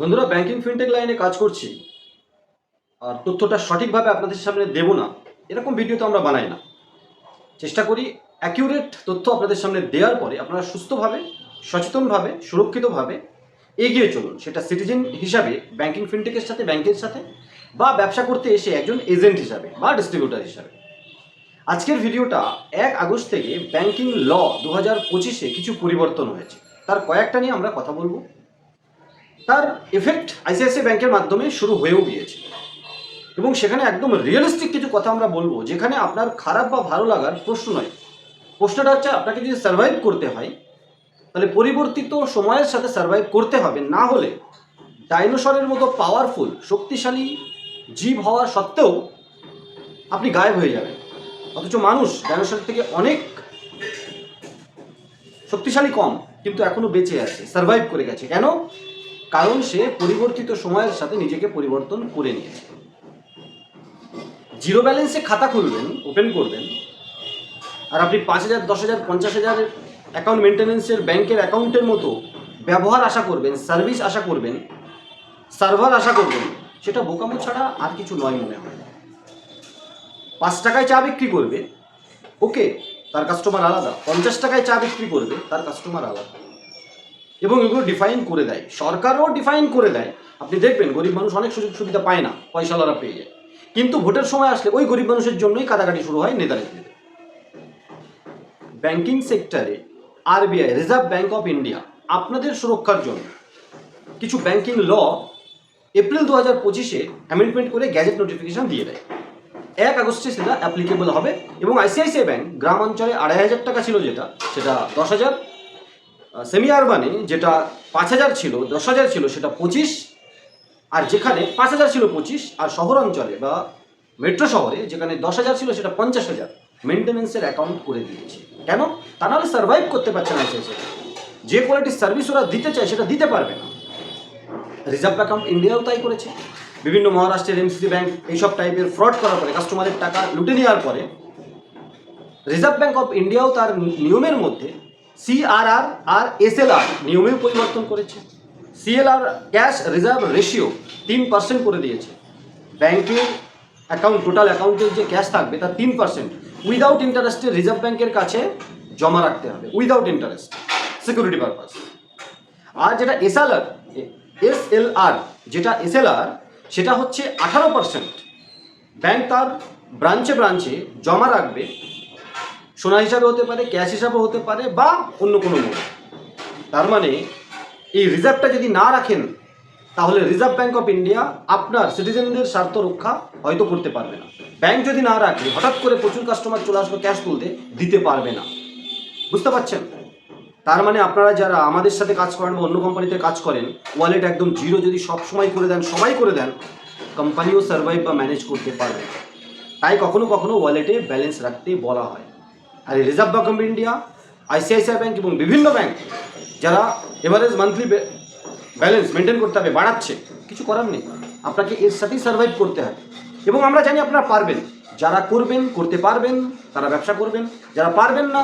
বন্ধুরা banking fintech লাইনে কাজ করছি। আর তথ্যটা সঠিকভাবে আপনাদের সামনে দেব না। এরকম ভিডিও তো আমরা বানাই না। চেষ্টা করি অ্যাকিউরেট তথ্য আপনাদের সামনে দেওয়ার পরে আপনারা সুস্থভাবে, সচেতনভাবে, সুরক্ষিতভাবে এগিয়ে চলুন। সেটা সিটিজেন হিসাবে ব্যাংকিং ফিনটেকের সাথে ব্যাংকের সাথে, বা ব্যবসা করতে এসে একজন এজেন্ট হিসাবে, বা ডিস্ট্রিবিউটার হিসাবে। আজকের ভিডিওটা এক আগস্ট থেকে ব্যাংকিং ল দু হাজার পঁচিশে কিছু পরিবর্তন হয়েছে। তার কয়েকটা নিয়ে আমরা কথা বলব। তার এফেক্ট আইসিআইসিআই ব্যাংকের মাধ্যমে শুরু হয়েও গিয়েছে। এবং সেখানে একদম রিয়েলিস্টিক কিছু কথা আমরা বলব, যেখানে আপনার খারাপ বা ভালো লাগার প্রশ্ন নয়। প্রশ্নটা হচ্ছে আপনাকে যদি সার্ভাইভ করতে হয়, তাহলে পরিবর্তিত সময়ের সাথে সার্ভাইভ করতে হবে। না হলে ডাইনোসরের মতো পাওয়ারফুল শক্তিশালী জীব হওয়া সত্ত্বেও আপনি গায়েব হয়ে যাবেন। অথচ মানুষ ডাইনোসরের থেকে অনেক শক্তিশালী কম, কিন্তু এখনও বেঁচে আছে সার্ভাইভ করে গেছে। কেন? কারণ সে পরিবর্তিত সময়ের সাথে নিজেকে পরিবর্তন করে নিয়েছে। জিরো ব্যালেন্সে খাতা খুলবেন, ওপেন করবেন, আর আপনি পাঁচ হাজার, দশ হাজার, পঞ্চাশ হাজার অ্যাকাউন্ট মেনটেন্যান্সের ব্যাংকের অ্যাকাউন্টের মতো ব্যবহার আশা করবেন সার্ভিস আশা করবেন সার্ভার আশা করবেন, সেটা বোকামো ছাড়া আর কিছু নয় মনে হয়। পাঁচ টাকায় চা বিক্রি করবে ওকে তার কাস্টমার আলাদা। পঞ্চাশ টাকায় চা বিক্রি করবে, তার কাস্টমার আলাদা। এবং এগুলো ডিফাইন করে দেয়। সরকারও ডিফাইন করে দেয়। আপনি দেখবেন, গরিব মানুষ অনেক সুযোগ সুবিধা পায় না পয়সাওয়ালা পেয়ে যায়। কিন্তু ভোটের সময় আসলে ওই গরিব মানুষের জন্যই কাটাকাটি শুরু হয় নেতা নেত্রীদের ব্যাংকিং সেক্টরে RBI reserve bank of India আপনাদের সুরক্ষার জন্য কিছু ব্যাংকিং ল এপ্রিল দু হাজার পঁচিশে অ্যামেন্ডমেন্ট করে গ্যাজেট নোটিফিকেশন দিয়ে দেয়। এক আগস্টে সেটা অ্যাপ্লিকেবল হবে এবং আইসিআইসিআই ব্যাংক গ্রাম অঞ্চলে আড়াই হাজার টাকা ছিল যেটা, সেটা দশ হাজার সেমি আরবানে যেটা পাঁচ হাজার ছিল, দশ হাজার ছিল, সেটা পঁচিশ। আর যেখানে পাঁচ হাজার ছিল পঁচিশ, আর শহর অঞ্চলে বা মেট্রো শহরে যেখানে দশ হাজার ছিল, সেটা পঞ্চাশ হাজার। মেনটেন্যান্সের অ্যাকাউন্ট করে দিয়েছে। কেন? তা নাহলে সার্ভাইভ করতে পারছে না আইসিআইসিআই যে কোয়ালিটির সার্ভিস ওরা দিতে চায়, সেটা দিতে পারবে না। রিজার্ভ অ্যাকাউন্ট ইন্ডিয়াও তাই করেছে। বিভিন্ন মহারাষ্ট্রের এমসিসি ব্যাংক এইসব টাইপের ফ্রড করার পরে কাস্টমারের টাকা লুটে নেওয়ার পরে রিজার্ভ ব্যাংক অফ ইন্ডিয়াও তার নিয়মের মধ্যে সিআরআর আর এসএলআর নিয়মেও পরিবর্তন করেছে। সিএলআর ক্যাশ রিজার্ভ রেশিও তিন পার্সেন্ট করে দিয়েছে। ব্যাংকের অ্যাকাউন্ট টোটাল অ্যাকাউন্টের যে ক্যাশ থাকবে তার তিন পার্সেন্ট উইদাউট ইন্টারেস্টে রিজার্ভ ব্যাংকের কাছে জমা রাখতে হবে উইদাউট ইন্টারেস্ট সিকিউরিটি পারপাস আর যেটা এসএলআর এসএলআর যেটা এসএলআর সেটা হচ্ছে আঠারো পার্সেন্ট ব্যাংক তার ব্রাঞ্চে ব্রাঞ্চে জমা রাখবে সোনা হিসাবে হতে পারে, ক্যাশ হিসাবে হতে পারে বা অন্য কোনো মোড তার মানে এই রিজার্ভটা যদি না রাখেন, তাহলে রিজার্ভ ব্যাঙ্ক অফ ইন্ডিয়া আপনার সিটিজেনদের স্বার্থ রক্ষা হয়তো করতে পারবে না। ব্যাংক যদি না রাখে, হঠাৎ করে প্রচুর কাস্টমার চলে আসবে ক্যাশ তুলতে, দিতে পারবে না। বুঝতে পারছেন? তার মানে আপনারা যারা আমাদের সাথে কাজ করেন বা অন্য কোম্পানিতে কাজ করেন ওয়ালেট একদম জিরো যদি সব সময় করে দেন, সবাই করে দেন কোম্পানিও সার্ভাইভ বা ম্যানেজ করতে পারবে তাই কখনো কখনো ওয়ালেটে ব্যালেন্স রাখতে বলা হয়। আর এই reserve bank of India ICICI bank এবং বিভিন্ন ব্যাঙ্ক যারা এভারেজ মান্থলি ব্যালেন্স মেনটেন করতে হবে, বাড়াচ্ছে, কিছু করার নেই। আপনাকে এর সাথেই সার্ভাইভ করতে হয় এবং আমরা জানি আপনারা পারবেন। যারা করবেন, করতে পারবেন, তারা ব্যবসা করবেন। যারা পারবেন না,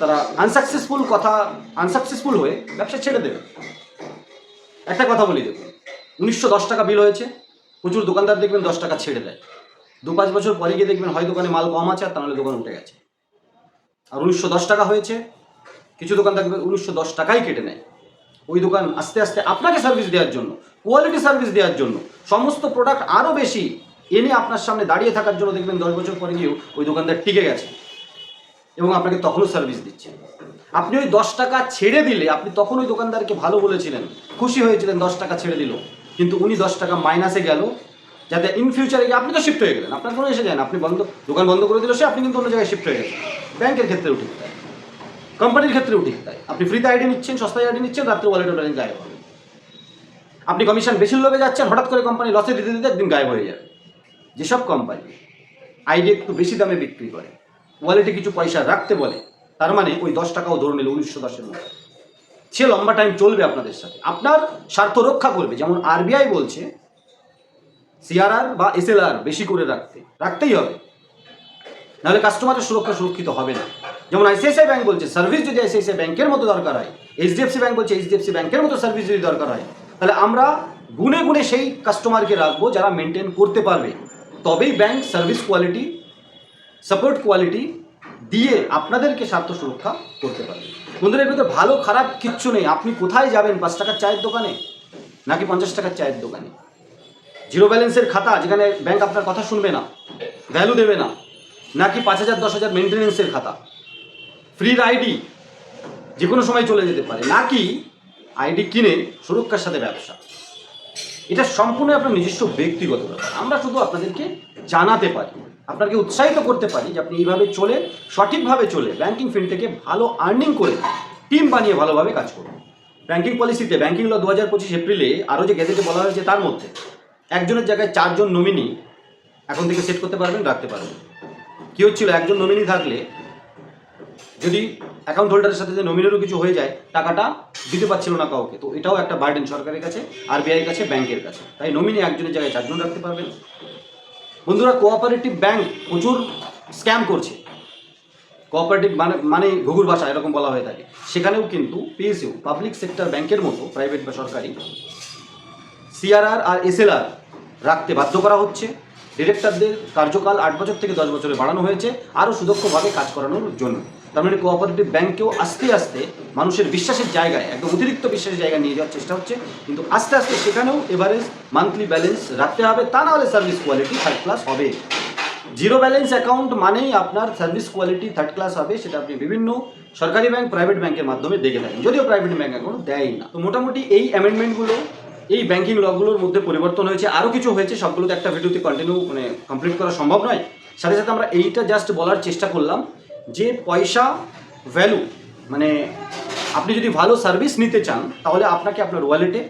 তারা আনসাকসেসফুল কথা আনসাকসেসফুল হয়ে ব্যবসা ছেড়ে দেবে। একটা কথা বলি দেখুন, উনিশশো দশ টাকা বিল হয়েছে। প্রচুর দোকানদার দেখবেন দশ টাকা ছেড়ে দেয়। দু পাঁচ বছর পরে গিয়ে দেখবেন হয় দোকানে মাল কম আছে আর তাহলে দোকান উঠে গেছে। আর উনিশশো দশ টাকা হয়েছে। কিছু দোকান দেখবেন উনিশশো দশ টাকাই কেটে নেয়। ওই দোকান আস্তে আস্তে আপনাকে সার্ভিস দেওয়ার জন্য কোয়ালিটি সার্ভিস দেওয়ার জন্য, সমস্ত প্রোডাক্ট আরও বেশি এনে আপনার সামনে দাঁড়িয়ে থাকার জন্য দেখবেন দশ বছর পরে গিয়েও ওই দোকানদার টিকে গেছে এবং আপনাকে তখনও সার্ভিস দিচ্ছে। আপনি ওই দশ টাকা ছেড়ে দিলে, আপনি তখন ওই দোকানদারকে ভালো বলেছিলেন, খুশি হয়েছিলেন দশ টাকা ছেড়ে দিল। কিন্তু উনি দশ টাকা মাইনাসে গেল, যাতে ইন ফিউচারে গিয়ে আপনি তো শিফট হয়ে গেলেন। আপনার কোনো এসে যায় না, আপনি বন্ধ, দোকান বন্ধ করে দিল সে, আপনি কিন্তু অন্য জায়গায় শিফট হয়ে গেছেন। ব্যাংকের ক্ষেত্রেও ঠিক তাই কোম্পানির ক্ষেত্রেও ঠিক তাই আপনি ফ্রিতে আইডি নিচ্ছেন, সস্তায় আইডি নিচ্ছেন, রাত্রে ওয়ালেটে ব্যালেন্স গায়েব হবে আপনি কমিশন বেশি লোভে যাচ্ছেন, হঠাৎ করে কোম্পানি লসে দিতে দিতে একদিন গায়েব হয়ে যাবে। যেসব কোম্পানি আইডি একটু বেশি দামে বিক্রি করে ওয়ালেটে কিছু পয়সা রাখতে বলে, তার মানে ওই দশ টাকাও ধরে নিল উনিশশো দশের মধ্যে। সে লম্বা টাইম চলবে আপনাদের সাথে। আপনার স্বার্থ রক্ষা করবে। যেমন আরবিআই বলছে সিআরআর বা এসএলআর বেশি করে রাখতে, রাখতেই হবে। নাহলে কাস্টমারের সুরক্ষা সুরক্ষিত হবে না। যেমন আইসিআইসিআই ব্যাংক বলছে সার্ভিস যদি আইসিআইসিআই ব্যাংকের মতো দরকার হয় এইচডিএফসি ব্যাংক বলছে এইচডিএফসি ব্যাংকের মতো সার্ভিস যদি দরকার হয়, তাহলে আমরা গুনে গুনে সেই কাস্টমারকে রাখব যারা মেনটেন করতে পারবে। তবেই bank service quality support quality দিয়ে আপনাদেরকে স্বার্থ সুরক্ষা করতে পারবে। বন্ধুরা, এর ভিতরে ভালো খারাপ কিচ্ছু নেই। আপনি কোথায় যাবেন? পাঁচ টাকার চায়ের দোকানে? নাকি পঞ্চাশ টাকার চায়ের দোকানে? জিরো ব্যালেন্সের খাতা, যেখানে ব্যাংক আপনার কথা শুনবে না ভ্যালু দেবে না। নাকি পাঁচ হাজার, দশ হাজার মেনটেনেন্সের খাতা? ফ্রির আইডি যে কোনো সময় চলে যেতে পারে, নাকি আইডি কিনে সুরক্ষার সাথে ব্যবসা? এটা সম্পূর্ণ আপনার নিজস্ব ব্যক্তিগত ব্যাপার। আমরা শুধু আপনাদেরকে জানাতে পারি, আপনাকে উৎসাহিত করতে পারি যে আপনি এইভাবে চলে, সঠিকভাবে চলে ব্যাংকিং ফিল্ড থেকে ভালো আর্নিং করে টিম বানিয়ে ভালোভাবে কাজ করুন। ব্যাংকিং পলিসিতে ব্যাংকিং ল দু হাজার পঁচিশ এপ্রিলে আরও যে গেজেটে বলা হয়েছে তার মধ্যে একজনের জায়গায় চারজন নমিনি এখন থেকে সেট করতে পারবেন, রাখতে পারবেন। কী হচ্ছিল? একজন নমিনি থাকলে যদি অ্যাকাউন্ট হোল্ডারের সাথে যে নমিনেরও কিছু হয়ে যায়, টাকাটা দিতে পারছিল না কাউকে, তো এটাও একটা বার্ডেন সরকারের কাছে আরবিআইয়ের কাছে ব্যাংকের কাছে। তাই নমিনি একজনের জায়গায় চারজন রাখতে পারবেন। বন্ধুরা কোঅপারেটিভ ব্যাংক প্রচুর স্ক্যাম করছে। কোঅপারেটিভ মানে মানে ঘুঘুর ভাষা, এরকম বলা হয়ে থাকে। সেখানেও কিন্তু পিএসইউ পাবলিক সেক্টর ব্যাংকের মতো প্রাইভেট বা সরকারি সিআরআর আর এসএলআর রাখতে বাধ্য করা হচ্ছে। ডিরেক্টরদের কার্যকাল আট বছর থেকে দশ বছরে বাড়ানো হয়েছে। আরও সুদক্ষভাবে কাজ করানোর জন্য। তার মানে কোঅপারেটিভ ব্যাংকেও আস্তে আস্তে মানুষের বিশ্বাসের জায়গায়, একদম অতিরিক্ত বিশ্বাসের জায়গায় নিয়ে যাওয়ার চেষ্টা হচ্ছে। কিন্তু আস্তে আস্তে সেখানেও এভারেজ মান্থলি ব্যালেন্স রাখতে হবে। তা নাহলে সার্ভিস কোয়ালিটি থার্ড ক্লাস হবে। জিরো ব্যালেন্স অ্যাকাউন্ট মানেই আপনার সার্ভিস কোয়ালিটি থার্ড ক্লাস হবে, সেটা আপনি বিভিন্ন সরকারি ব্যাংক প্রাইভেট ব্যাংকের মাধ্যমে দেখে থাকেন। যদিও প্রাইভেট ব্যাংক এখনও দেয় না। তো মোটামুটি এই অ্যামেন্ডমেন্টগুলো এই ব্যাংকিং লগুলোর মধ্যে পরিবর্তন হয়েছে আরও কিছু হয়েছে, সবগুলোতে একটা ভিডিওতে কন্টিনিউ মানে কমপ্লিট করা সম্ভব নয়। সাথে সাথে আমরা এইটা জাস্ট বলার চেষ্টা করলাম যে পয়সা ভ্যালু মানে আপনি যদি ভালো সার্ভিস নিতে চান, তাহলে আপনাকে আপনার ওয়ালেটে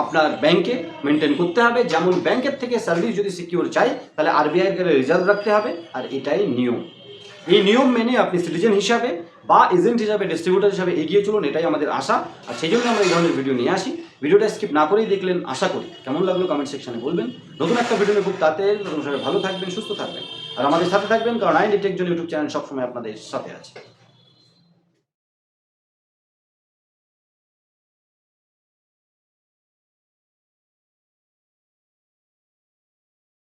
আপনার ব্যাংকে মেনটেন করতে হবে। যেমন ব্যাংকের থেকে সার্ভিস যদি সিকিউর চাই, তাহলে আরবিআই রিজার্ভ রাখতে হবে, আর এটাই নিয়ম। এই নিয়ম মেনে আপনি সিটিজেন হিসাবে বা এজেন্ট হিসাবে ডিস্ট্রিবিউটার হিসাবে এগিয়ে চলুন, এটাই আমাদের আশা। আর সেই জন্য আমরা এই ধরনের ভিডিও নিয়ে আসি। ভিডিওটা স্কিপ না করেই দেখলেন, আশা করি। কেমন লাগল কমেন্ট সেকশনে বলবেন। নতুন একটা ভিডিও নিয়ে খুব তাড়াতাড়ি নতুন ভালো থাকবেন, সুস্থ থাকবেন। আর আমাদের সাথে থাকবেন, কারণ আইন টেক জন ইউটিউব চ্যানেল সবসময় আপনাদের সাথে আছে।